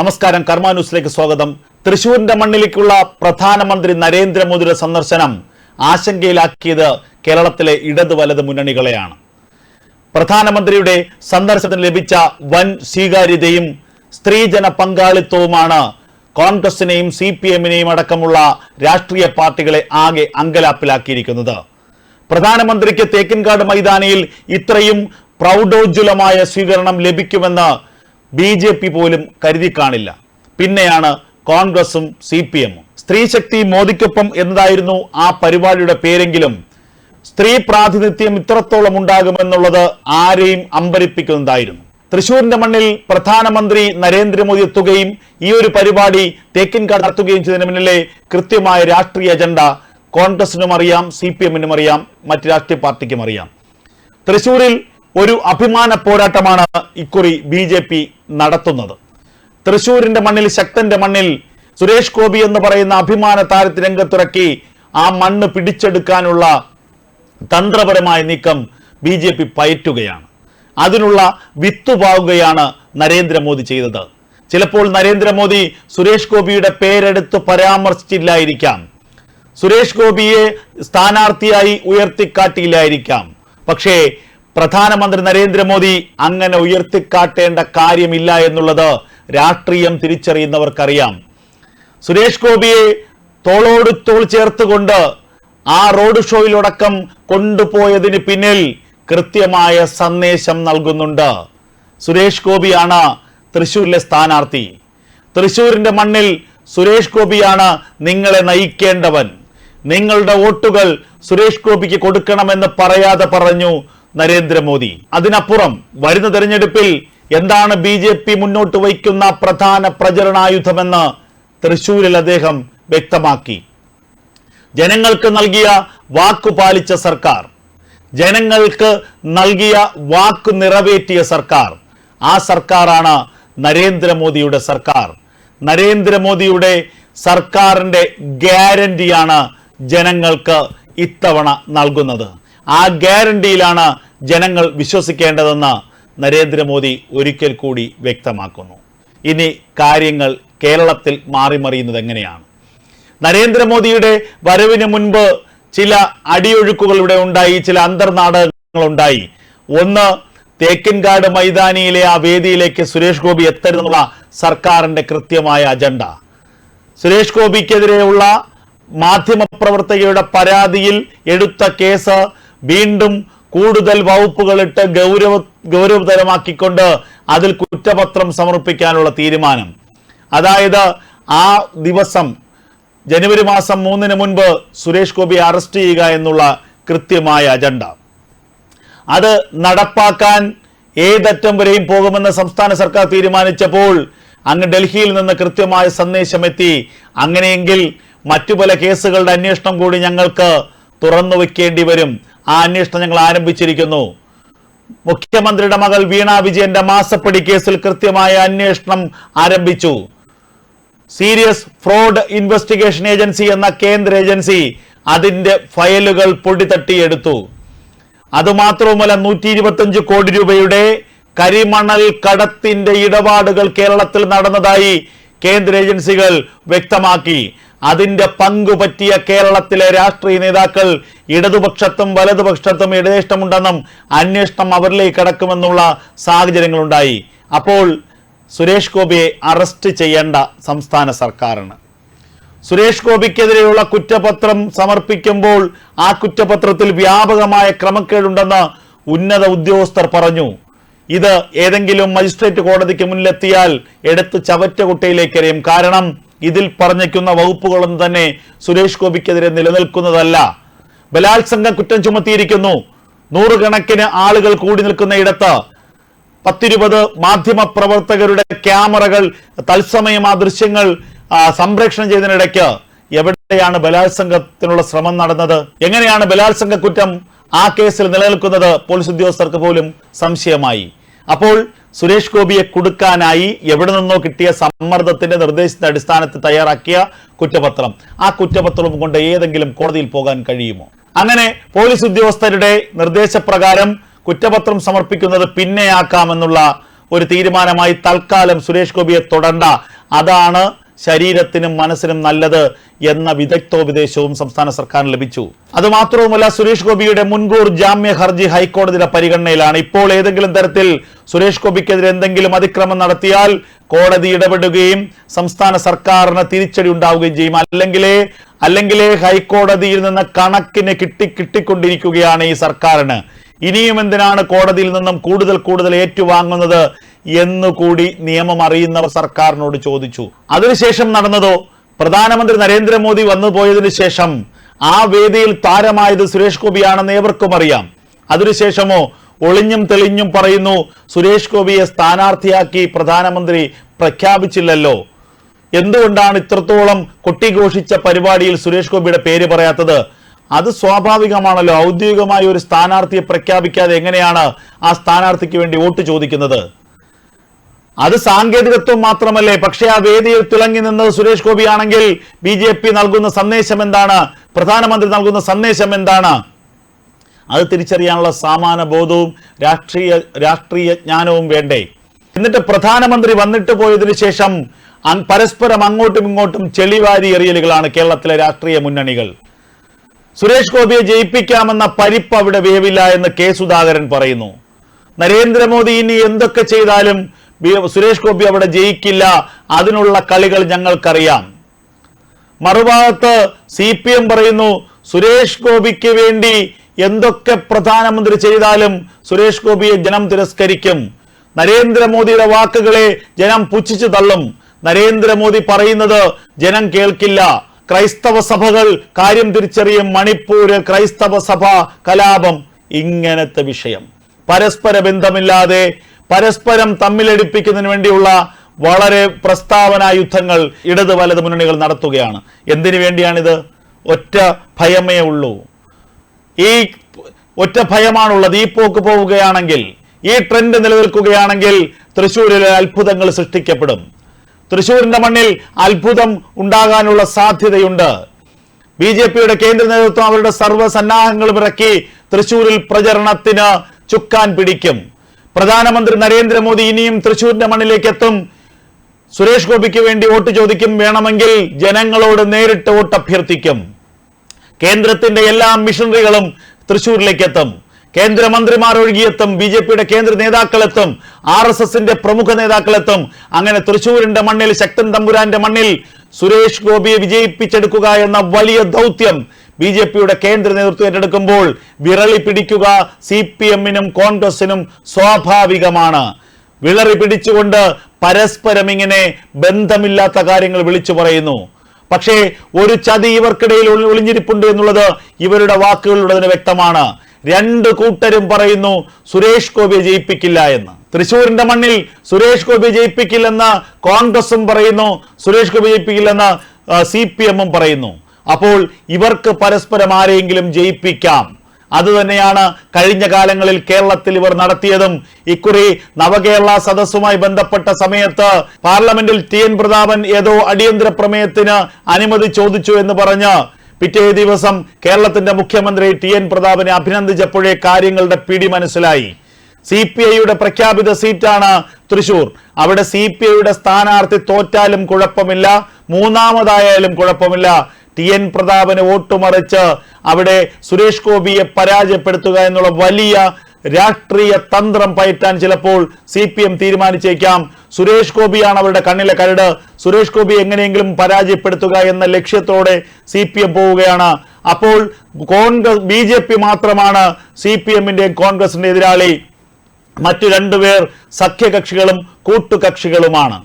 നമസ്കാരം. കർമ്മ ന്യൂസിലേക്ക് സ്വാഗതം. തൃശൂരിന്റെ മണ്ണിലേക്കുള്ള പ്രധാനമന്ത്രി നരേന്ദ്രമോദിയുടെ സന്ദർശനം ആശങ്കയിലാക്കിയത് കേരളത്തിലെ ഇടത് വലത് മുന്നണികളെയാണ്. പ്രധാനമന്ത്രിയുടെ സന്ദർശനത്തിന് ലഭിച്ച വൻ സ്വീകാര്യതയും സ്ത്രീജന പങ്കാളിത്തവുമാണ് കോൺഗ്രസിനെയും സി പി എമ്മിനെയും അടക്കമുള്ള രാഷ്ട്രീയ പാർട്ടികളെ ആകെ അങ്കലാപ്പിലാക്കിയിരിക്കുന്നത്. പ്രധാനമന്ത്രിക്ക് തേക്കിൻകാട് മൈതാനിയിൽ ഇത്രയും പ്രൗഢോജ്വലമായ സ്വീകരണം ലഭിക്കുമെന്ന് ബി ജെ പി പോലും കരുതി കാണില്ല. പിന്നെയാണ് കോൺഗ്രസും സി പി എമ്മും. സ്ത്രീശക്തി മോദിക്കൊപ്പം എന്നതായിരുന്നു ആ പരിപാടിയുടെ പേരെങ്കിലും. സ്ത്രീ പ്രാതിനിധ്യം ഇത്രത്തോളം ഉണ്ടാകുമെന്നുള്ളത് ആരെയും അമ്പരിപ്പിക്കുന്നതായിരുന്നു. തൃശൂരിന്റെ മണ്ണിൽ പ്രധാനമന്ത്രി നരേന്ദ്രമോദി എത്തുകയും ഈ ഒരു പരിപാടി തേക്കിൻകാട് നടത്തുകയും ചെയ്തതിന് പിന്നിലെ കൃത്യമായ രാഷ്ട്രീയ അജണ്ട കോൺഗ്രസിനും അറിയാം സി പി എമ്മിനും അറിയാം മറ്റ് രാഷ്ട്രീയ പാർട്ടിക്കും അറിയാം. തൃശൂരിൽ ഒരു അഭിമാന പോരാട്ടമാണ് ഇക്കുറി ബി ജെ പി നടത്തുന്നത്. തൃശൂരിന്റെ മണ്ണിൽ ശക്തന്റെ മണ്ണിൽ സുരേഷ് ഗോപി എന്ന് പറയുന്ന അഭിമാന താരത്തെ രംഗത്തിറക്കി ആ മണ്ണ് പിടിച്ചെടുക്കാനുള്ള തന്ത്രപരമായ നീക്കം ബി ജെ പി പയറ്റുകയാണ്. അതിനുള്ള വിത്തുപാവുകയാണ് നരേന്ദ്രമോദി ചെയ്തത്. ചിലപ്പോൾ നരേന്ദ്രമോദി സുരേഷ് ഗോപിയുടെ പേരെടുത്ത് പരാമർശിച്ചില്ലായിരിക്കാം. സുരേഷ് ഗോപിയെ സ്ഥാനാർത്ഥിയായി ഉയർത്തിക്കാട്ടിയില്ലായിരിക്കാം. പക്ഷേ പ്രധാനമന്ത്രി നരേന്ദ്രമോദി അങ്ങനെ ഉയർത്തിക്കാട്ടേണ്ട കാര്യമില്ല എന്നുള്ളത് രാഷ്ട്രീയം തിരിച്ചറിയുന്നവർക്കറിയാം. സുരേഷ് ഗോപിയെ തോളോട് തോൾ ചേർത്തുകൊണ്ട് ആ റോഡ് ഷോയിലടക്കം കൊണ്ടുപോയതിന് പിന്നിൽ കൃത്യമായ സന്ദേശം നൽകുന്നുണ്ട്. സുരേഷ് ഗോപിയാണ് തൃശൂരിലെ സ്ഥാനാർത്ഥി. തൃശൂരിന്റെ മണ്ണിൽ സുരേഷ് ഗോപിയാണ് നിങ്ങളെ നയിക്കേണ്ടവൻ. നിങ്ങളുടെ വോട്ടുകൾ സുരേഷ് ഗോപിക്ക് കൊടുക്കണമെന്ന് പറയാതെ പറഞ്ഞു നരേന്ദ്രമോദി. അതിനപ്പുറം വരുന്ന തെരഞ്ഞെടുപ്പിൽ എന്താണ് ബി ജെ പി മുന്നോട്ട് വയ്ക്കുന്ന പ്രധാന പ്രചരണായുധമെന്ന് തൃശൂരിൽ അദ്ദേഹം വ്യക്തമാക്കി. ജനങ്ങൾക്ക് നൽകിയ വാക്കു പാലിച്ച സർക്കാർ. ജനങ്ങൾക്ക് നൽകിയ വാക്ക് നിറവേറ്റിയ സർക്കാർ. ആ സർക്കാരാണ് നരേന്ദ്രമോദിയുടെ സർക്കാർ. നരേന്ദ്രമോദിയുടെ സർക്കാരിന്റെ ഗ്യാരണ്ടിയാണ് ജനങ്ങൾക്ക് ഇത്തവണ നൽകുന്നത്. ആ ഗ്യാരണ്ടിയിലാണ് ജനങ്ങൾ വിശ്വസിക്കേണ്ടതെന്ന് നരേന്ദ്രമോദി ഒരിക്കൽ കൂടി വ്യക്തമാക്കുന്നു. ഇനി കാര്യങ്ങൾ കേരളത്തിൽ മാറിമറിയുന്നത് എങ്ങനെയാണ്? നരേന്ദ്രമോദിയുടെ വരവിന് മുൻപ് ചില അടിയൊഴുക്കുകൾ ഇവിടെ ഉണ്ടായി ചില അന്തർനാടകങ്ങൾ ഉണ്ടായി ഒന്ന് തേക്കിൻകാട് മൈതാനിയിലെ ആ വേദിയിലേക്ക് സുരേഷ് ഗോപി എത്തരുന്നുള്ള സർക്കാരിന്റെ കൃത്യമായ അജണ്ട. സുരേഷ് ഗോപിക്കെതിരെയുള്ള മാധ്യമപ്രവർത്തകയുടെ പരാതിയിൽ എടുത്ത കേസ് വീണ്ടും കൂടുതൽ വകുപ്പുകളിട്ട് ഗൗരവ ഗൗരവതരമാക്കിക്കൊണ്ട് അതിൽ കുറ്റപത്രം സമർപ്പിക്കാനുള്ള തീരുമാനം. അതായത് ആ ദിവസം ജനുവരി മാസം മൂന്നിന് മുൻപ് സുരേഷ് ഗോപി അറസ്റ്റ് ചെയ്യുക എന്നുള്ള കൃത്യമായ അജണ്ട. അത് നടപ്പാക്കാൻ ഏതറ്റം വരെയും പോകുമെന്ന് സംസ്ഥാന സർക്കാർ തീരുമാനിച്ചപ്പോൾ അങ്ങ് ഡൽഹിയിൽ നിന്ന് കൃത്യമായ സന്ദേശം എത്തി അങ്ങനെയെങ്കിൽ മറ്റു പല കേസുകളുടെ അന്വേഷണം കൂടി ഞങ്ങൾക്ക് തുറന്നു വെക്കേണ്ടി വരും. ആ അന്വേഷണം ഞങ്ങൾ ആരംഭിച്ചിരിക്കുന്നു. മുഖ്യമന്ത്രിയുടെ മകൾ വീണ വിജയന്റെ മാസപ്പടി കേസിൽ കൃത്യമായ അന്വേഷണം ആരംഭിച്ചു. സീരിയസ് ഫ്രോഡ് ഇൻവെസ്റ്റിഗേഷൻ ഏജൻസി എന്ന കേന്ദ്ര ഏജൻസി അതിന്റെ ഫയലുകൾ പൊടിതട്ടിയെടുത്തു. അതുമാത്രവുമല്ല നൂറ്റി ഇരുപത്തഞ്ച് കോടി രൂപയുടെ കരിമണൽ കടത്തിന്റെ ഇടപാടുകൾ കേരളത്തിൽ നടന്നതായി കേന്ദ്ര ഏജൻസികൾ വ്യക്തമാക്കി. അതിന്റെ പങ്കു പറ്റിയ കേരളത്തിലെ രാഷ്ട്രീയ നേതാക്കൾ ഇടതുപക്ഷത്തും വലതുപക്ഷത്തും ഇടതേഷ്ടമുണ്ടെന്നും അന്വേഷണം അവരിലേക്ക് കടക്കുമെന്നുള്ള സാഹചര്യങ്ങളുണ്ടായി. അപ്പോൾ സുരേഷ് ഗോപിയെ അറസ്റ്റ് ചെയ്യേണ്ട സംസ്ഥാന സർക്കാരാണ്. സുരേഷ് ഗോപിക്കെതിരെയുള്ള കുറ്റപത്രം സമർപ്പിക്കുമ്പോൾ ആ കുറ്റപത്രത്തിൽ വ്യാപകമായ ക്രമക്കേടുണ്ടെന്ന് ഉന്നത ഉദ്യോഗസ്ഥർ പറഞ്ഞു. ഇത് ഏതെങ്കിലും മജിസ്ട്രേറ്റ് കോടതിക്ക് മുന്നിലെത്തിയാൽ എടുത്ത് ചവറ്റ എറിയും. കാരണം ഇതിൽ പറഞ്ഞയ്ക്കുന്ന വകുപ്പുകളൊന്നും തന്നെ സുരേഷ് ഗോപിക്കെതിരെ നിലനിൽക്കുന്നതല്ല. ബലാത്സംഗ കുറ്റം ചുമത്തിയിരിക്കുന്നു. നൂറുകണക്കിന് ആളുകൾ കൂടി നിൽക്കുന്ന ഇടത്ത് പത്തിരുപത് മാധ്യമ പ്രവർത്തകരുടെ ക്യാമറകൾ തത്സമയം ആ ദൃശ്യങ്ങൾ സംപ്രേഷണം ചെയ്തതിനിടയ്ക്ക് എവിടെയാണ് ബലാത്സംഗത്തിനുള്ള ശ്രമം നടന്നത്? എങ്ങനെയാണ് ബലാത്സംഗ കുറ്റം ആ കേസിൽ നിലനിൽക്കുന്നത്? പോലീസ് ഉദ്യോഗസ്ഥർക്ക് പോലും സംശയമായി. അപ്പോൾ സുരേഷ് ഗോപിയെ കൊടുക്കാനായി എവിടെ നിന്നോ കിട്ടിയ സമ്മർദ്ദത്തിന്റെ നിർദ്ദേശത്തിന്റെ അടിസ്ഥാനത്തിൽ തയ്യാറാക്കിയ കുറ്റപത്രം. ആ കുറ്റപത്രം കൊണ്ട് ഏതെങ്കിലും കോടതിയിൽ പോകാൻ കഴിയുമോ? അങ്ങനെ പോലീസ് ഉദ്യോഗസ്ഥരുടെ നിർദ്ദേശപ്രകാരം കുറ്റപത്രം സമർപ്പിക്കുന്നത് പിന്നെയാക്കാമെന്നുള്ള ഒരു തീരുമാനമായി തൽക്കാലം സുരേഷ് ഗോപിയെ തുടണ്ട. അതാണ് ശരീരത്തിനും മനസ്സിനും നല്ലത് എന്ന വിദഗ്ധോപദേശവും സംസ്ഥാന സർക്കാരിന് ലഭിച്ചു. അതുമാത്രവുമല്ല സുരേഷ് ഗോപിയുടെ മുൻകൂർ ജാമ്യ ഹർജി ഹൈക്കോടതിയുടെ പരിഗണനയിലാണ്. ഇപ്പോൾ ഏതെങ്കിലും തരത്തിൽ സുരേഷ് ഗോപിക്കെതിരെ എന്തെങ്കിലും അതിക്രമം നടത്തിയാൽ കോടതി ഇടപെടുകയും സംസ്ഥാന സർക്കാരിന് തിരിച്ചടി ഉണ്ടാവുകയും ചെയ്യും. അല്ലെങ്കിലേ അല്ലെങ്കിലേ ഹൈക്കോടതിയിൽ നിന്ന് കണക്കിന് കിട്ടി കിട്ടിക്കൊണ്ടിരിക്കുകയാണ് ഈ സർക്കാരിന്. ഇനിയും എന്തിനാണ് കോടതിയിൽ നിന്നും കൂടുതൽ കൂടുതൽ ഏറ്റുവാങ്ങുന്നത് എന്നുകൂടി നിയമം അറിയുന്നവർ സർക്കാരിനോട് ചോദിച്ചു. അതിനുശേഷം നടന്നതോ? പ്രധാനമന്ത്രി നരേന്ദ്രമോദി വന്നു പോയതിനു ശേഷം ആ വേദിയിൽ താരമായത് സുരേഷ് ഗോപിയാണെന്ന് ഏവർക്കും അറിയാം. അതിനുശേഷമോ? ഒളിഞ്ഞും തെളിഞ്ഞും പറയുന്നു സുരേഷ് ഗോപിയെ സ്ഥാനാർത്ഥിയാക്കി പ്രധാനമന്ത്രി പ്രഖ്യാപിച്ചില്ലല്ലോ. എന്തുകൊണ്ടാണ് ഇത്രത്തോളം കൊട്ടിഘോഷിച്ച പരിപാടിയിൽ സുരേഷ് ഗോപിയുടെ പേര് പറയാത്തത്? അത് സ്വാഭാവികമാണല്ലോ. ഔദ്യോഗികമായി ഒരു സ്ഥാനാർത്ഥിയെ പ്രഖ്യാപിക്കാതെ എങ്ങനെയാണ് ആ സ്ഥാനാർത്ഥിക്ക് വേണ്ടി വോട്ട് ചോദിക്കുന്നത്? അത് സാങ്കേതികത്വം മാത്രമല്ലേ. പക്ഷെ ആ വേദിയിൽ തിളങ്ങി നിന്നത് സുരേഷ് ഗോപി ആണെങ്കിൽ ബി ജെ പി നൽകുന്ന സന്ദേശം എന്താണ്? പ്രധാനമന്ത്രി നൽകുന്ന സന്ദേശം എന്താണ്? അത് തിരിച്ചറിയാനുള്ള സാമാന ബോധവും രാഷ്ട്രീയ രാഷ്ട്രീയ ജ്ഞാനവും വേണ്ടേ. എന്നിട്ട് പ്രധാനമന്ത്രി വന്നിട്ട് പോയതിനു ശേഷം പരസ്പരം അങ്ങോട്ടും ഇങ്ങോട്ടും ചെളിവാരി എറിയലുകളാണ് കേരളത്തിലെ രാഷ്ട്രീയ മുന്നണികൾ. സുരേഷ് ഗോപിയെ ജയിപ്പിക്കാമെന്ന പരിപ്പ് അവിടെ വേവില്ല എന്ന് കെ സുധാകരൻ പറയുന്നു. നരേന്ദ്രമോദി ഇനി എന്തൊക്കെ ചെയ്താലും സുരേഷ് ഗോപി അവിടെ ജയിക്കില്ല. അതിനുള്ള കളികൾ ഞങ്ങൾക്കറിയാം. മറുഭാഗത്ത് സി പി എം പറയുന്നു സുരേഷ് ഗോപിക്ക് വേണ്ടി എന്തൊക്കെ പ്രധാനമന്ത്രി ചെയ്താലും സുരേഷ് ഗോപിയെ ജനം തിരസ്കരിക്കും. നരേന്ദ്രമോദിയുടെ വാക്കുകളെ ജനം പുച്ഛിച്ചു തള്ളും. നരേന്ദ്രമോദി പറയുന്നത് ജനം കേൾക്കില്ല. ക്രൈസ്തവ സഭകൾ കാര്യം തിരിച്ചറിയും. മണിപ്പൂർ ക്രൈസ്തവ സഭ കലാപം. ഇങ്ങനത്തെ വിഷയം. പരസ്പര ബന്ധമില്ലാതെ പരസ്പരം തമ്മിലടിപ്പിക്കുന്നതിന് വേണ്ടിയുള്ള വളരെ പ്രസ്താവന യുദ്ധങ്ങൾ ഇടത് വലത് മുന്നണികൾ നടത്തുകയാണ്. എന്തിനു വേണ്ടിയാണിത്? ഒറ്റ ഭയമേ ഉള്ളൂ. ഈ ഒറ്റ ഭയമാണുള്ളത്. ഈ പോക്ക് പോവുകയാണെങ്കിൽ ഈ ട്രെൻഡ് നിലനിൽക്കുകയാണെങ്കിൽ തൃശ്ശൂരിൽ അത്ഭുതങ്ങൾ സൃഷ്ടിക്കപ്പെടും. തൃശ്ശൂരിന്റെ മണ്ണിൽ അത്ഭുതം ഉണ്ടാകാനുള്ള സാധ്യതയുണ്ട്. ബി ജെ പിയുടെ കേന്ദ്ര നേതൃത്വം അവരുടെ സർവസന്നാഹങ്ങളും ഇറക്കി തൃശ്ശൂരിൽ പ്രചരണത്തിന് ചുക്കാൻ പിടിക്കും. പ്രധാനമന്ത്രി നരേന്ദ്രമോദി ഇനിയും തൃശൂരിന്റെ മണ്ണിലേക്ക് എത്തും സുരേഷ് ഗോപിക്ക് വേണ്ടി വോട്ട് ചോദിക്കും വേണമെങ്കിൽ ജനങ്ങളോട് നേരിട്ട് വോട്ട് അഭ്യർത്ഥിക്കും. കേന്ദ്രത്തിന്റെ എല്ലാ മിഷണറികളും തൃശൂരിലേക്ക് എത്തും കേന്ദ്രമന്ത്രിമാർ ഒഴുകിയെത്തും ബി ജെ പിയുടെ കേന്ദ്ര നേതാക്കളെത്തും ആർ എസ് എസിന്റെ പ്രമുഖ നേതാക്കളെത്തും. അങ്ങനെ തൃശൂരിന്റെ മണ്ണിൽ ശക്തൻ തമ്പുരാന്റെ മണ്ണിൽ സുരേഷ് ഗോപിയെ വിജയിപ്പിച്ചെടുക്കുക എന്ന വലിയ ദൗത്യം ബി ജെ പിയുടെ കേന്ദ്ര നേതൃത്വം ഏറ്റെടുക്കുമ്പോൾ വിരളി പിടിക്കുക സി പി എമ്മിനും കോൺഗ്രസിനും സ്വാഭാവികമാണ്. വിളറി പിടിച്ചുകൊണ്ട് പരസ്പരം ഇങ്ങനെ ബന്ധമില്ലാത്ത കാര്യങ്ങൾ വിളിച്ചു പറയുന്നു. പക്ഷേ ഒരു ചതി ഇവർക്കിടയിൽ ഒളിഞ്ഞിരിപ്പുണ്ട് എന്നുള്ളത് ഇവരുടെ വാക്കുകളിലുള്ളതിന് വ്യക്തമാണ്. രണ്ട് കൂട്ടരും പറയുന്നു സുരേഷ് ഗോപിയെ ജയിപ്പിക്കില്ല എന്ന്. തൃശൂരിന്റെ മണ്ണിൽ സുരേഷ് ഗോപി ജയിപ്പിക്കില്ലെന്ന് കോൺഗ്രസും പറയുന്നു സുരേഷ് ഗോപി ജയിപ്പിക്കില്ലെന്ന് സി പി എമ്മും പറയുന്നു. അപ്പോൾ ഇവർക്ക് പരസ്പരം ആരെയെങ്കിലും ജയിപ്പിക്കാം. അതുതന്നെയാണ് കഴിഞ്ഞ കാലങ്ങളിൽ കേരളത്തിൽ ഇവർ നടത്തിയതും. ഇക്കുറി നവകേരള സദസ്സുമായി ബന്ധപ്പെട്ട സമയത്ത് പാർലമെന്റിൽ ടി എൻ പ്രതാപൻ ഏതോ അടിയന്തര പ്രമേയത്തിന് അനുമതി ചോദിച്ചു എന്ന് പറഞ്ഞ് പിറ്റേ ദിവസം കേരളത്തിന്റെ മുഖ്യമന്ത്രി ടി എൻ പ്രതാപനെ അഭിനന്ദിച്ചപ്പോഴേ കാര്യങ്ങളുടെ പിടി മനസ്സിലായി. സി പി ഐയുടെ പ്രഖ്യാപിത സീറ്റാണ് തൃശൂർ. അവിടെ സി പി ഐയുടെ സ്ഥാനാർത്ഥി തോറ്റാലും കുഴപ്പമില്ല മൂന്നാമതായാലും കുഴപ്പമില്ല. ടി എൻ പ്രതാപന് വോട്ടുമറിച്ച് അവിടെ സുരേഷ് ഗോപിയെ പരാജയപ്പെടുത്തുക എന്നുള്ള വലിയ രാഷ്ട്രീയ തന്ത്രം പയറ്റാൻ ചിലപ്പോൾ സി പി എം തീരുമാനിച്ചേക്കാം. സുരേഷ് ഗോപിയാണ് അവരുടെ കണ്ണിലെ കരട്. സുരേഷ് ഗോപി എങ്ങനെയെങ്കിലും പരാജയപ്പെടുത്തുക എന്ന ലക്ഷ്യത്തോടെ സി പി എം പോവുകയാണ്. അപ്പോൾ കോൺഗ്രസ് ബി ജെ പി മാത്രമാണ് സി പി എമ്മിന്റെയും കോൺഗ്രസിന്റെ എതിരാളി. മറ്റു രണ്ടുപേർ സഖ്യകക്ഷികളും കൂട്ടുകക്ഷികളുമാണ്.